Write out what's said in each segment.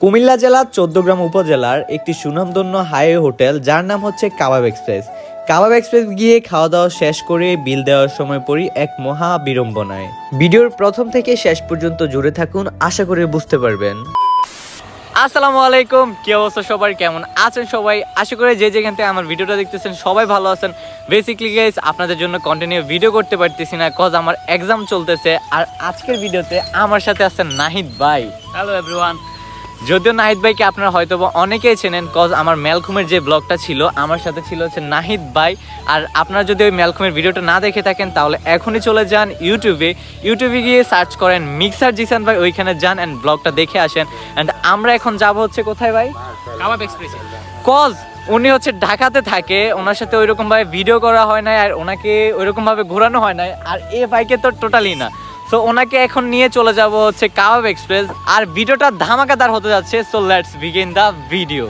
কুমিল্লা জেলার চোদ্দগ্রাম উপজেলার একটি সুনামধন্য হাইওয়ে হোটেল, যার নাম হচ্ছে কাবাব এক্সপ্রেস। কাবাব এক্সপ্রেস গিয়ে খাওয়া দাওয়া শেষ করে বিল দেওয়ার সময় পড়ি এক মহা বিড়ম্বনায়। ভিডিওর প্রথম থেকে শেষ পর্যন্ত জুড়ে থাকুন, আশা করি বুঝতে পারবেন। আসসালামু আলাইকুম, কি অবস্থা সবার কেমন আছেন সবাই? আশা করি যে যেখান থেকে আমার ভিডিওটা দেখতেছেন, সবাই ভালো আছেন। বেসিক্যালি গাইস আপনাদের জন্য কন্টিনিউ ভিডিও করতে পারতেছি না কজ আমার এক্সাম চলতেছে। আর আজকের ভিডিওতে আমার সাথে আছেন নাহিদ ভাই। হ্যালো এভরিওয়ান যদিও নাহিদ ভাইকে আপনারা হয়তো বা অনেকেই চেনেন কজ আমার মেলখুমের যে ব্লগটা ছিল আমার সাথে ছিল হচ্ছে নাহিদ ভাই। আর আপনারা যদি ওই মেলখুমের ভিডিওটা না দেখে থাকেন তাহলে এখনই চলে যান ইউটিউবে। ইউটিউবে গিয়ে সার্চ করেন মিক্সার জিসান ভাই ওইখানে যান অ্যান্ড ব্লগটা দেখে আসেন। অ্যান্ড আমরা এখন যাব হচ্ছে কোথায় ভাই? কাবাব এক্সপ্রেসে। কজ উনি হচ্ছে ঢাকাতে থাকে ওনার সাথে ওইরকমভাবে ভিডিও করা হয় নাই আর ওনাকে ওইরকমভাবে ঘোরানো হয় নাই। আর এ বাইকে তো টোটালি না। সো ওনাকে এখন নিয়ে চলে যাব হচ্ছে কাবাব এক্সপ্রেস আর ভিডিওটা ধামাকাদার হতে যাচ্ছে so let's begin the video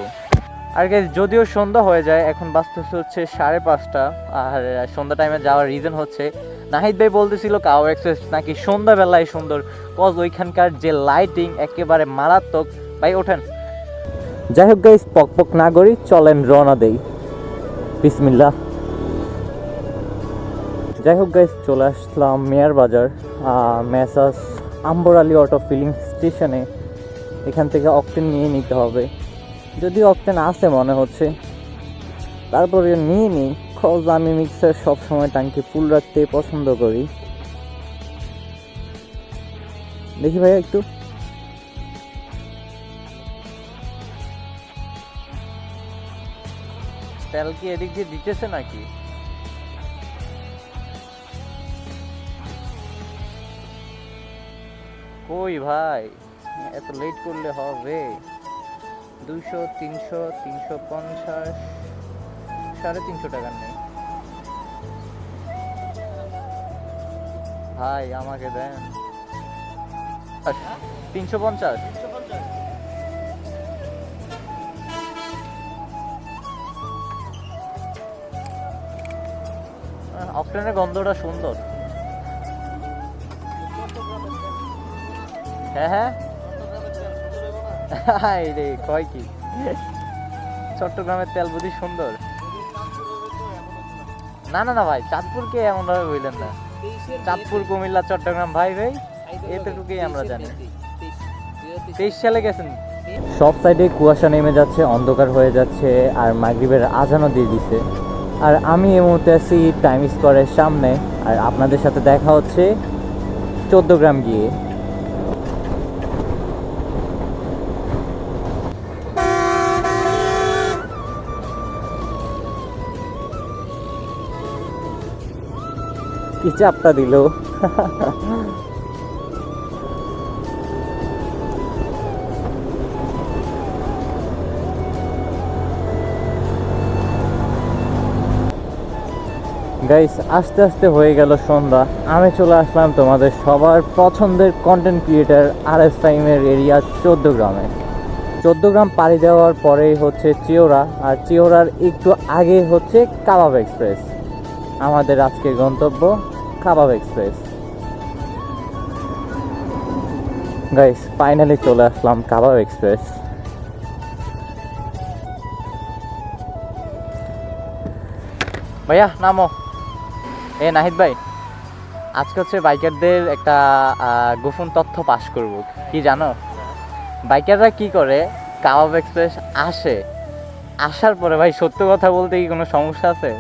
R guys, যদিও সন্ধ্যা হয়ে যায় এখন বাঁচতেছে হচ্ছে সাড়ে পাঁচটা আর সন্ধ্যা টাইমে যাওয়ার রিজন হচ্ছে নাহিদ ভাই বলতেছিল কাও এক্সপ্রেস নাকি সন্ধ্যাবেলায় সুন্দর কজ ওইখানকার যে লাইটিং একেবারে মারাত্মক। ভাই ওঠেন। যাই হোক গাইস পক পক না করি চলেন রওনা দেই। বিসমিল্লাহ। যাই হোক গাইজ চলে আসলাম মেয়ার বাজার messrs Ambar Ali auto filling স্টেশনে এখান থেকে অক্টেন নিয়ে নিতে হবে। যদি অক্টেন আসে মনে হচ্ছে। তারপরে নিয়ে নিই। খোঁজ আমি মিক্সার সবসময় টাঙ্কি ফুল রাখতে পছন্দ করি। দেখি ভাইয়া একটু। তেল কি এদিক দিয়ে দিতেছে নাকি? কই ভাই? এত লেট করলে হবে। দুইশো, তিনশো তিনশো পঞ্চাশ, সাড়ে তিনশো টাকার নেই। ভাই, আমাকে দেন। তিনশো পঞ্চাশ। অক্টেনের গন্ধটা সুন্দর। হ্যাঁ হ্যাঁ। রে, কয় কি? চট্টগ্রামের তেল বুঝি সুন্দর? না না না ভাই, চাঁদপুরকে এমন ভাবে বললেন না। চাঁদপুর, কুমিল্লা, চট্টগ্রাম, ভাই ভাই, এতটুকুই আমরা জানি। তেইশ সালে গেছেন? সব সাইডে কুয়াশা নেমে যাচ্ছে, অন্ধকার হয়ে যাচ্ছে, আর মাগরিবের আজানও দিয়ে দিছে। আর আমি এই মুহূর্তে আছি টাইম স্কোয়ারের সামনে, আর আপনাদের সাথে দেখা হচ্ছে চোদ্দ গ্রাম গিয়ে। কি চাপটা দিল? গাইস আস্তে আস্তে হয়ে গেল সন্ধ্যা। আমি চলে আসলাম তোমাদের সবার পছন্দের কন্টেন্ট ক্রিয়েটার আর এস টাইমের এরিয়া চোদ্দ গ্রামে। চোদ্দ গ্রাম পাড়ি দেওয়ার পরেই হচ্ছে চিওরা আর চিওরার একটু আগে হচ্ছে কাবাব এক্সপ্রেস আমাদের আজকের গন্তব্য কাবাব এক্সপ্রেস। গাইস ফাইনালি চলে আসলাম কাবাব এক্সপ্রেস। ভাইয়া, নামো। এ, নাহিদ ভাই, আজকে হচ্ছে বাইকারদের একটা গোপন তথ্য পাস করব। কি জানো? বাইকাররা কি করে, কাবাব এক্সপ্রেস আসে। আসার পরে ভাই, সত্য কথা বলতে কি কোনো সমস্যা আছে?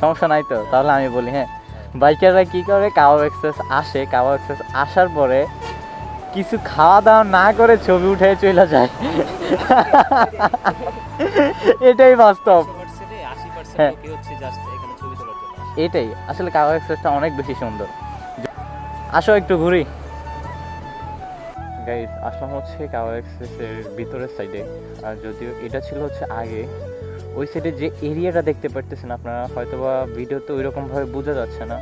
সমস্যা নাই তো? তাহলে আমি বলি হ্যাঁ। বাইকাররা কি করে? কাবাব এক্সপ্রেস আসে। কাবাব এক্সপ্রেস আসার পরে কিছু খাওয়া দাওয়া না করে ছবি উঠে চলে যায়। এটাই বাস্তব। হ্যাঁ। এটাই। আসলে কাবাব এক্সপ্রেসটা অনেক বেশি সুন্দর। আসো একটু ঘুরি। গাইজ আসলাম হচ্ছে কাবাব এক্সপ্রেসের ভিতরের সাইডে আর যদিও এটা ছিল হচ্ছে আগে ওই সাইডে যে এরিয়াটা দেখতে পারতেছেন আপনারা হয়তো হয়তোবা ভিডিওতে ওই রকমভাবে বোঝা যাচ্ছে না।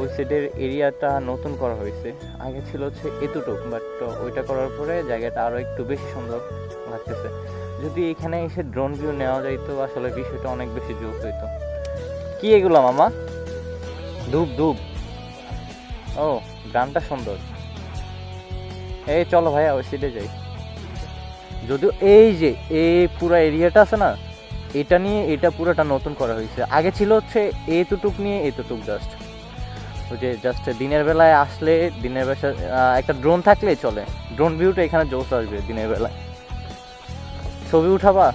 ওই সাইডের এরিয়াটা নতুন করা হয়েছে। আগে ছিল হচ্ছে এতটুক বাট ওইটা করার পরে জায়গাটা আরও একটু বেশি সুন্দর লাগতেছে। যদি এখানে এসে ড্রোন ভিউ নেওয়া যাইতো, আসলে বিষয়টা অনেক বেশি জোর হইতো। কি এগুলো, মামা? ধূপ ধূপ। ও গানটা সুন্দর। এই চলো ভাইয়া, ওই সাইডে যাই। যদিও এই যে, এই পুরো এরিয়াটা আছে না এটা নিয়ে এটা পুরোটা নতুন করা হয়েছে। আগে ছিল হচ্ছে এতটুক নিয়ে এতটুক জাস্ট ওই যে জাস্ট দিনের বেলায় আসলে দিনের বেলা একটা ড্রোন থাকলে চলে। ড্রোন ভিউটা এখানে জোস আসবে দিনের বেলায়। ছবি উঠাবা?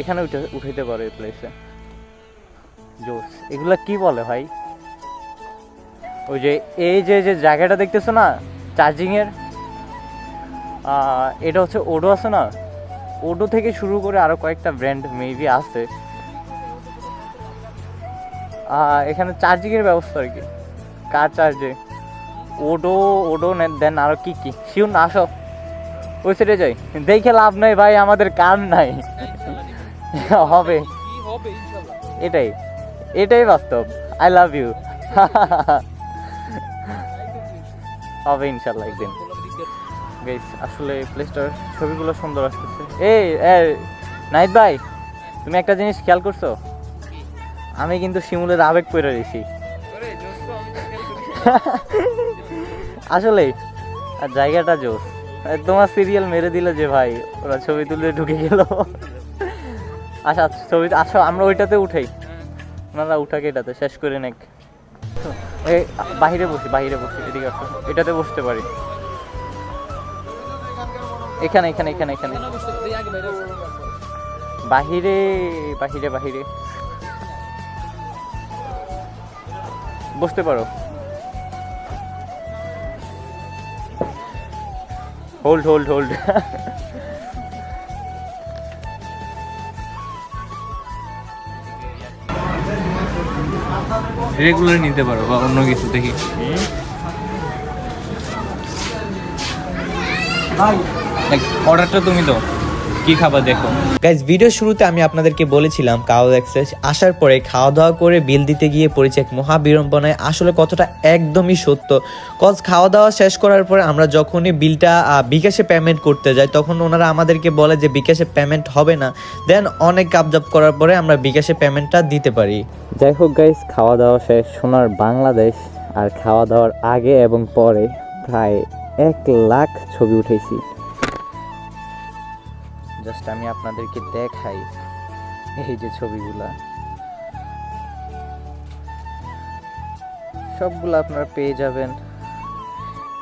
এখানে উঠে, উঠাইতে পারো এই প্লেসে জোস এগুলা কি বলে ভাই? ওই যে, এই যে যে জায়গাটা দেখতেছো না? চার্জিংয়ের এটা হচ্ছে ওডো আছে না? ওডো থেকে শুরু করে আরও কয়েকটা ব্র্যান্ড মেবি আছে। এখানে চার্জিং এর ব্যবস্থা আর কি। কার চার্জে ওডো ওডো দেন আরও কি কি? শিউর না আসো। ওই সাইডে যাই। দেখে লাভ নাই ভাই, আমাদের কার নাই? হবে। এটাই। এটাই বাস্তব। আই লাভ ইউ হবে ইনশাল্লাহ একদিন। আসলে প্লেসটার ছবিগুলো সুন্দর আসতেছে। এই নাইট ভাই, তুমি একটা জিনিস খেয়াল করছ? আমি কিন্তু শিমুলের আবেগ পড়ে রয়েছি আসলে আর জায়গাটা জোস। তোমার সিরিয়াল মেরে দিলে যে ভাই, ওরা ছবি তুলে ঢুকে গেল। আচ্ছা ছবি আসো আমরা ওইটাতে উঠাই। ওনারা উঠাকে এটাতে? শেষ করে নেক। বাহিরে বসি বাহিরে বসি, এদিকে এটাতে বসতে পারি। এখানে এখানে এখানে এখানে। বাহিরে বাহিরে বাহিরে। বসতে পারো। হোল্ড হোল্ড হোল্ড রেগুলার নিতে পারো বা অন্য কিছু দেখি। অর্ডারটা তুমি দাও। কি খাবার দেখো। গাইজ ভিডিও শুরুতে আমি আপনাদেরকে বলেছিলাম কাওয়াজ এক্সপ্রেস আসার পরে খাওয়া দাওয়া করে বিল দিতে গিয়ে পড়েছে এক মহা আসলে কতটা একদমই সত্য। কজ খাওয়া দাওয়া শেষ করার পরে আমরা যখনই বিলটা বিকাশে পেমেন্ট করতে যাই তখন ওনারা আমাদেরকে বলে যে বিকাশে পেমেন্ট হবে না। দেন অনেক কাবজাব করার পরে আমরা বিকাশে পেমেন্টটা দিতে পারি। যাই হোক গাইস খাওয়া দাওয়া শেষ। সোনার বাংলাদেশ আর খাওয়া দাওয়ার আগে এবং পরে প্রায় এক লাখ ছবি উঠেছি। জাস্ট আমি আপনাদেরকে দেখাই এই যে ছবিগুলা। সবগুলো আপনারা পেয়ে যাবেন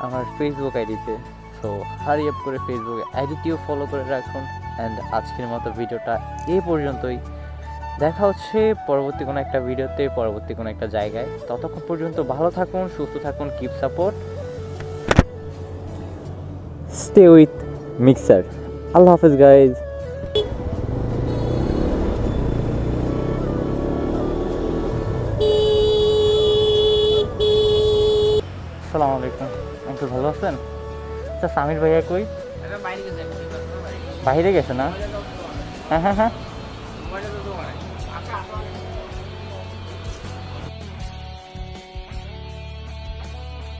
আমার ফেসবুক আইডিতে। সো হারি আপ করে ফেসবুক আইডিটিও ফলো করে রাখুন অ্যান্ড আজকের মতো ভিডিওটা এই পর্যন্তই। দেখা হচ্ছে পরবর্তী কোনো একটা ভিডিওতে, পরবর্তী কোনো একটা জায়গায়। ততক্ষণ পর্যন্ত ভালো থাকুন, সুস্থ থাকুন keep support stay with mixer আল্লাহ হাফেজ গাইজ আসসালামু আলাইকুম। আঙ্কেল, ভালো আছেন? আচ্ছা সামির ভাইয়া কই? বাইরে গেছে না? হ্যাঁ হ্যাঁ হ্যাঁ।